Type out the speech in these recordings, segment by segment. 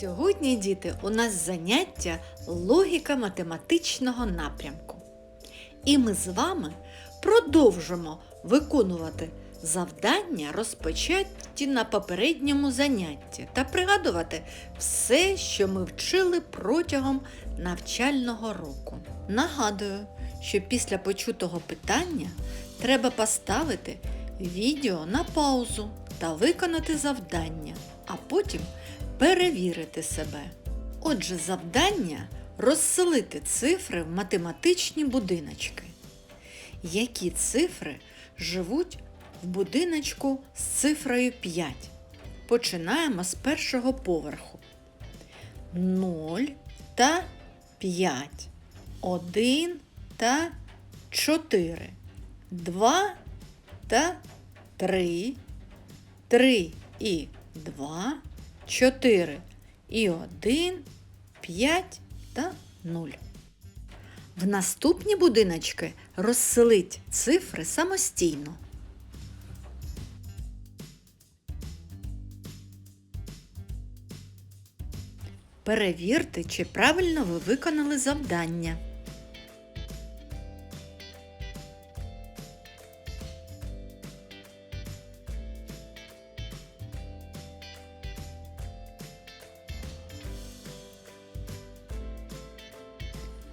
Сьогодні, діти, у нас заняття логіка математичного напрямку. І ми з вами продовжимо виконувати завдання, розпочаті на попередньому занятті, та пригадувати все, що ми вчили протягом навчального року. Нагадую, що після почутого питання треба поставити відео на паузу та виконати завдання, а потім перевірити себе. Отже, завдання розселити цифри в математичні будиночки. Які цифри живуть в будиночку з цифрою 5? Починаємо з першого поверху. 0 та 5, 1 та 4, 2 та 3, 3 і 2, 4 і 1, 5 та 0. В наступні будиночки розселить цифри самостійно. Перевірте, чи правильно ви виконали завдання.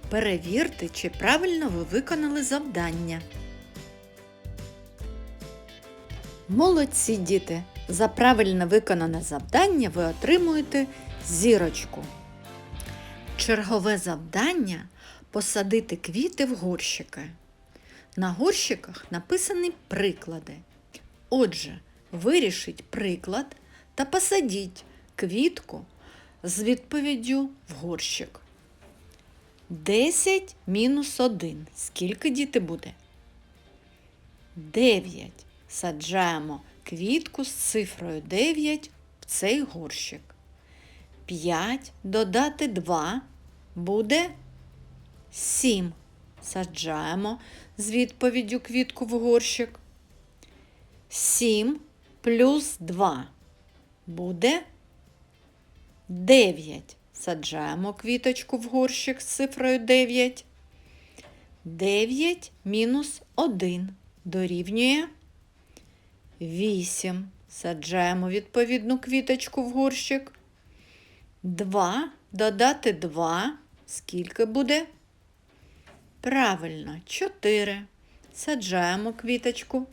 Перевірте, чи правильно ви виконали завдання. Молодці діти! За правильно виконане завдання ви отримуєте зірочку. Чергове завдання посадити квіти в горщики. На горщиках написані приклади. Отже, вирішіть приклад та посадіть квітку з відповіддю в горщик. 10 мінус 1. Скільки діти буде? 9. Саджаємо квітку з цифрою 9 в цей горщик. 5 додати 2 буде 7. Саджаємо з відповіддю квітку в горщик. 7 плюс 2 буде 9. Саджаємо квіточку в горщик з цифрою 9. 9 мінус 1 дорівнює 8. Саджаємо відповідну квіточку в горщик. 2 додати 2. Скільки буде? Правильно, 4. Саджаємо квіточку.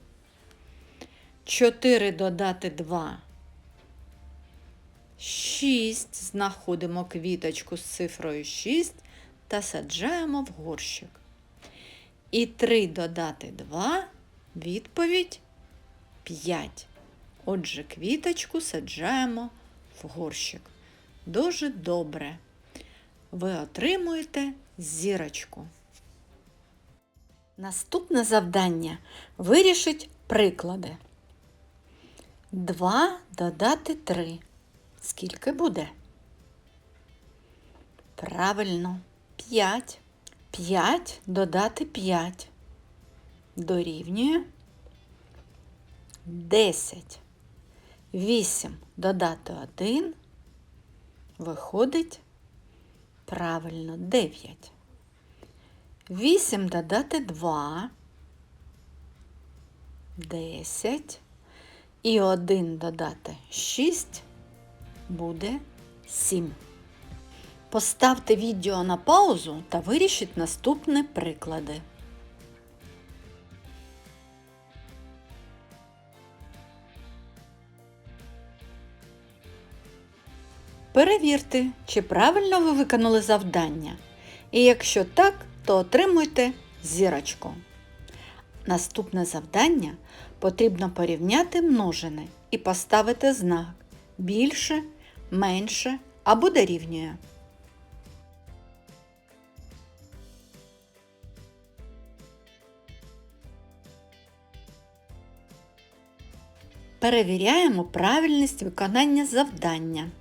4 додати 2. 6. Знаходимо квіточку з цифрою 6 та саджаємо в горщик. І 3 додати 2. Відповідь 5. Отже, квіточку саджаємо в горщик. Дуже добре. Ви отримуєте зірочку. Наступне завдання вирішить приклади. 2 додати 3. Скільки буде? Правильно, 5. 5 додати 5. Дорівнює 10. 8 додати 1. Виходить правильно 9. 8 додати 2. 10. І 1 додати 6 буде 7. Поставте відео на паузу та вирішіть наступні приклади. Перевірте, чи правильно ви виконали завдання. І якщо так, то отримуйте зірочку. Наступне завдання потрібно порівняти множини і поставити знак більше, менше або дорівнює. Перевіряємо правильність виконання завдання.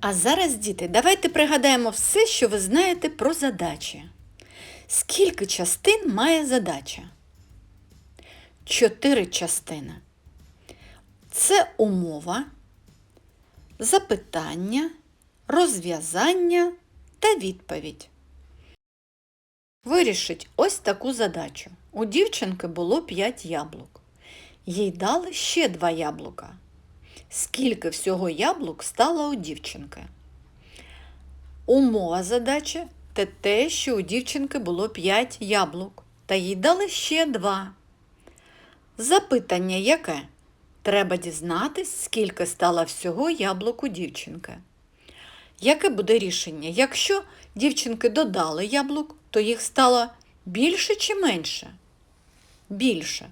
А зараз, діти, давайте пригадаємо все, що ви знаєте про задачі. Скільки частин має задача? Чотири частини. Це умова, запитання, розв'язання та відповідь. Вирішить ось таку задачу. У дівчинки було 5 яблук. Їй дали ще 2 яблука. Скільки всього яблук стало у дівчинки? Умова задачі це те, що у дівчинки було 5 яблук, та їй дали ще 2. Запитання яке? Треба дізнатись, скільки стало всього яблук у дівчинки. Яке буде рішення? Якщо дівчинки додали яблук, то їх стало більше чи менше? Більше.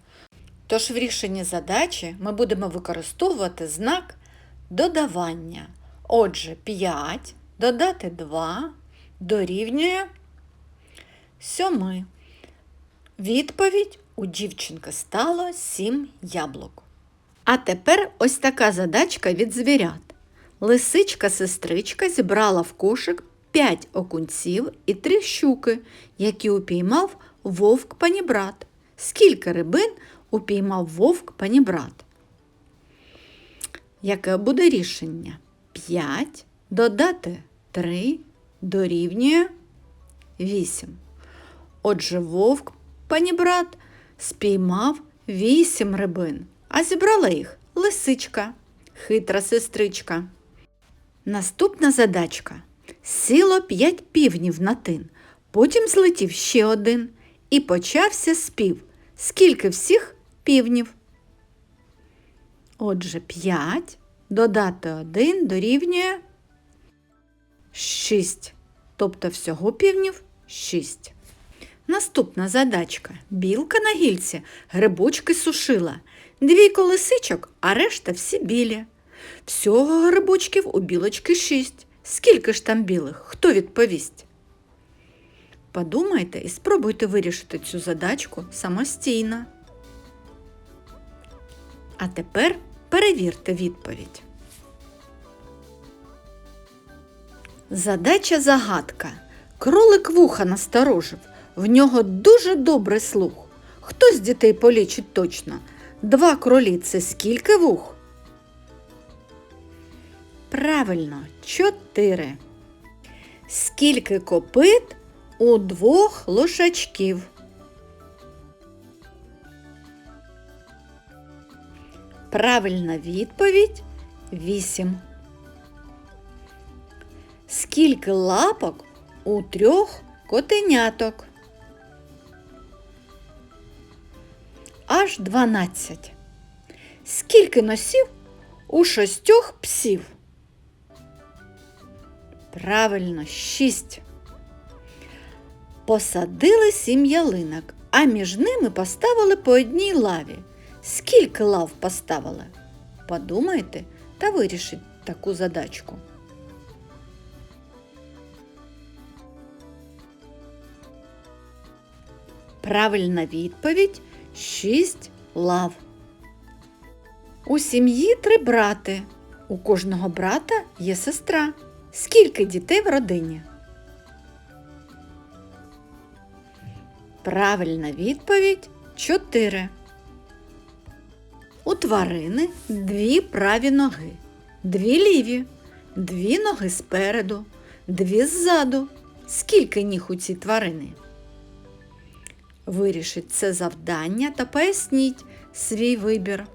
Тож в рішенні задачі ми будемо використовувати знак додавання. Отже, 5 додати 2 дорівнює 7. Відповідь у дівчинки стало 7 яблук. А тепер ось така задачка від звірят. Лисичка-сестричка зібрала в кошик 5 окунців і 3 щуки, які упіймав вовк панібрат. Скільки рибин упіймав вовк панібрат? Яке буде рішення? 5 додати 3 дорівнює 8. Отже, вовк панібрат спіймав 8 рибин, а зібрала їх лисичка, хитра сестричка. Наступна задачка. Сіло п'ять півнів на тин, потім злетів ще один і почався спів. Скільки всіх півнів? Отже, 5 додати 1 дорівнює 6. Тобто всього півнів 6. Наступна задачка. Білка на гільці грибочки сушила. Дві колесичок, а решта всі білі. Всього грибочків у білочки шість. Скільки ж там білих? Хто відповість? Подумайте і спробуйте вирішити цю задачку самостійно. А тепер перевірте відповідь. Задача загадка. Кролик вуха насторожив. В нього дуже добрий слух. Хто з дітей полічить точно? Два кролі це скільки вух? Правильно, чотири. Скільки копит у двох лошачків? Правильна відповідь вісім. Скільки лапок у трьох котеняток? Аж дванадцять. Скільки носів у шостьох псів? Правильно, шість. Посадили сім ялинок, а між ними поставили по одній лаві. Скільки лав поставили? Подумайте та вирішіть таку задачку. Правильна відповідь шість лав. У сім'ї три брати. У кожного брата є сестра. Скільки дітей в родині? Правильна відповідь чотири. У тварини дві праві ноги, дві ліві, дві ноги спереду, дві ззаду. Скільки ніг у цій тварини? Вирішіть це завдання та поясніть свій вибір.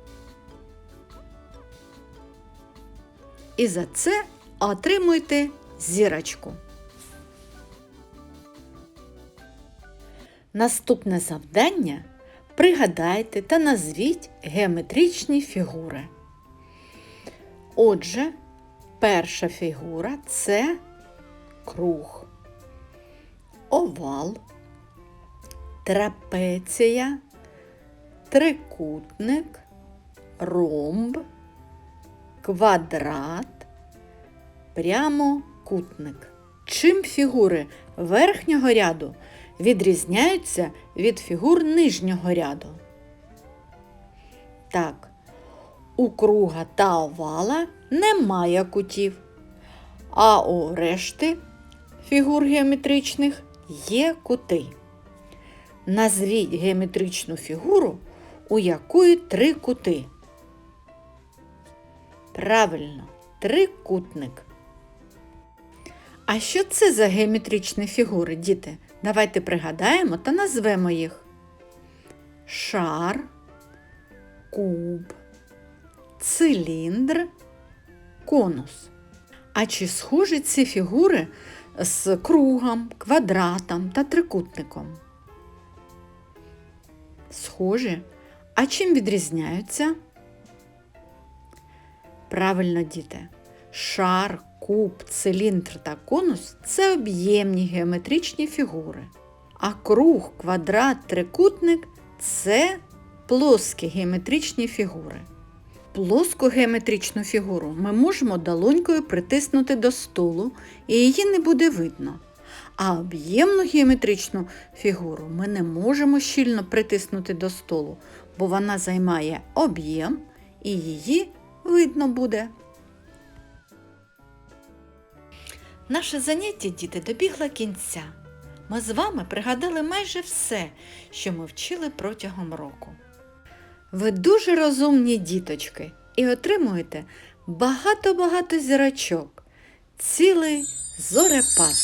І за це отримуйте зірочку. Наступне завдання пригадайте та назвіть геометричні фігури. Отже, перша фігура це круг, овал, трапеція, трикутник, ромб, квадрат, прямокутник. Чим фігури верхнього ряду відрізняються від фігур нижнього ряду? Так, у круга та овала немає кутів, а у решти фігур геометричних є кути. Назвіть геометричну фігуру, у якої три кути. Правильно, трикутник. А що це за геометричні фігури, діти? Давайте пригадаємо та назвемо їх. Шар, куб, циліндр, конус. А чи схожі ці фігури з кругом, квадратом та трикутником? Схожі. А чим відрізняються? Правильно, діти. Шар, куб, циліндр та конус це об'ємні геометричні фігури. А круг, квадрат, трикутник це плоскі геометричні фігури. Плоску геометричну фігуру ми можемо долонькою притиснути до столу і її не буде видно. А об'ємну геометричну фігуру ми не можемо щільно притиснути до столу, бо вона займає об'єм і її видно буде. Наше заняття, діти, добігло кінця. Ми з вами пригадали майже все, що ми вчили протягом року. Ви дуже розумні діточки і отримуєте багато-багато зірочок, цілий зорепад.